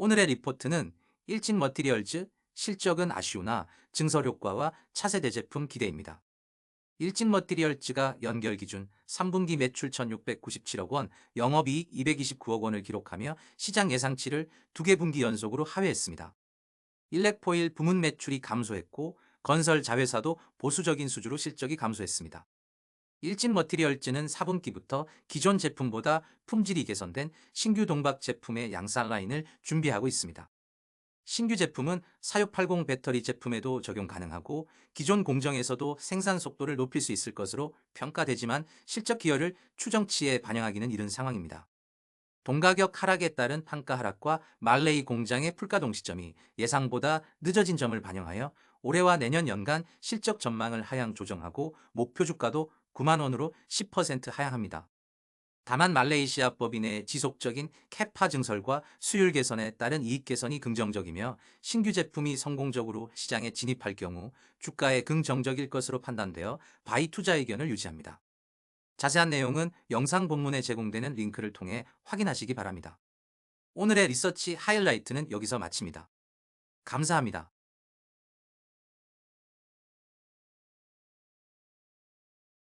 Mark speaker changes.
Speaker 1: 오늘의 리포트는 일진 머티리얼즈 실적은 아쉬우나 증설 효과와 차세대 제품 기대입니다. 일진 머티리얼즈가 연결 기준 3분기 매출 1697억 원, 영업이익 229억 원을 기록하며 시장 예상치를 두 개 분기 연속으로 하회했습니다. 일렉포일 부문 매출이 감소했고 건설 자회사도 보수적인 수주로 실적이 감소했습니다. 일진 머티리얼즈는 4분기부터 기존 제품보다 품질이 개선된 신규 동박 제품의 양산 라인을 준비하고 있습니다. 신규 제품은 4680 배터리 제품에도 적용 가능하고 기존 공정에서도 생산 속도를 높일 수 있을 것으로 평가되지만 실적 기여를 추정치에 반영하기는 이른 상황입니다. 동가격 하락에 따른 판가 하락과 말레이 공장의 풀가동 시점이 예상보다 늦어진 점을 반영하여 올해와 내년 연간 실적 전망을 하향 조정하고 목표 주가도 9만 원으로 10% 하향합니다. 다만 말레이시아 법인 의 지속적인 캐파 증설과 수율 개선에 따른 이익 개선이 긍정적이며 신규 제품이 성공적으로 시장에 진입할 경우 주가에 긍정적일 것으로 판단되어 바이 투자 의견을 유지합니다. 자세한 내용은 영상 본문에 제공되는 링크를 통해 확인하시기 바랍니다. 오늘의 리서치 하이라이트는 여기서 마칩니다. 감사합니다.